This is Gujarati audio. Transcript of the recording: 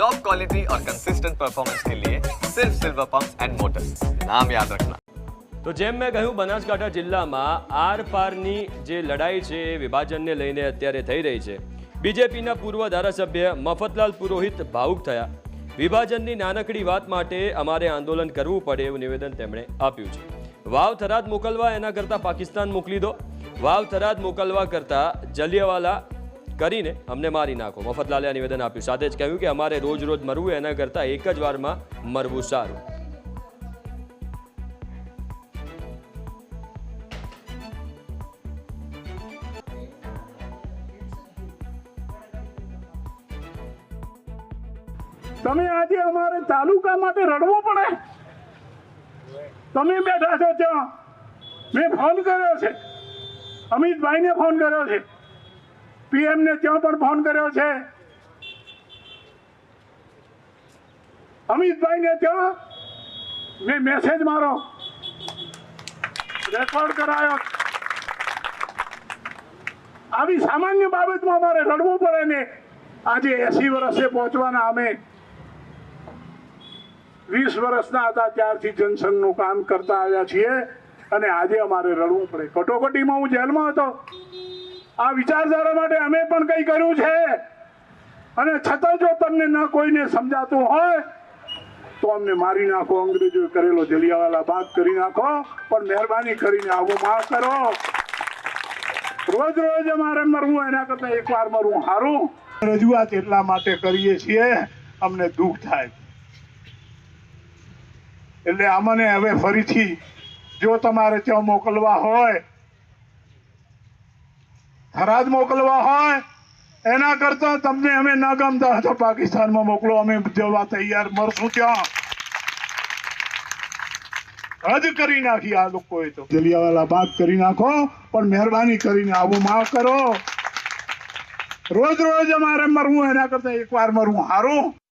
टॉप क्वालिटी और कंसिस्टेंट परफॉर्मेंस के लिए सिर्फ सिल्वर पंप एंड मोटर्स नाम याद रखना તો જેમ મેં કહ્યું બનાસકાંઠા જિલ્લામાં આર પારની જે લડાઈ છે એ વિભાજનને લઈને અત્યારે થઈ રહી છે બીજેપીના પૂર્વ ધારાસભ્ય મફતલાલ પુરોહિત ભાવુક થયા વિભાજનની નાનકડી વાત માટે અમારે આંદોલન કરવું પડે એવું નિવેદન તેમણે આપ્યું છે વાવ થરાદ મોકલવા એના કરતાં પાકિસ્તાન મોકલી દો વાવ થરાદ મોકલવા કરતાં જલિયાવાલા કરીને અમને મારી નાખો. મફતલાલે નિવેદન આપ્યું. સાથે જ કહ્યું કે અમારે રોજ રોજ મરવું એના કરતાં એક જ વારમાં મરવું સારું. તમે આજે અમારે તાલુકા માટે રડવો પડે. તમે બેઠા છો ત્યાં. મેં ફોન કર્યો છે. અમિતભાઈને ફોન કર્યો છે. પીએમ ને ત્યાં પણ ફોન કર્યો છે. અમિતભાઈને ત્યાં મેં મેસેજ મારો. રેકોર્ડ કરાયો. આવી સામાન્ય બાબતમાં અમારે રડવું પડે ને આજે એસી વર્ષે પહોંચવાના અમે. વીસ વર્ષના હતા ત્યારથી જનસંઘનું કામ કરતા આવ્યા છીએ અને આજે અમારે રડવું પડે. કટોકટીમાં હું જેલમાં હતો. આ વિચારધારા માટે અમે પણ કંઈ કર્યું છે? અને છતાં જો તમને ન કોઈને સમજાતું હોય, તો અમને મારી નાખો અંગ્રેજોએ કરેલો જલિયાવાલા બાદ કરી નાખો, પણ મહેરબાની કરીને આવો માફ કરો. રોજ રોજ અમારે મરવું, એના કરતા એકવાર મરવું સારું. રજૂઆત એટલા માટે કરીએ છીએ, અમને દુઃખ થાય. એટલે અમને હવે ફરીથી, જો તમારે ત્યાં મોકલવા હોય થરાદ મોકલવા હોય, એના કરતા તમને અમે ન ગમતા હોય તો પાકિસ્તાનમાં મોકલો, અમે જવા તૈયાર મરશું ત્યાં હદ કરી નાખી આ લોકોએ તો. જલિયાવાલા બાગ કરી નાખો, પણ મહેરબાની કરીને આવું માફ કરો. રોજ રોજ અમારે મરવું, એના કરતા એકવાર મરવું સારું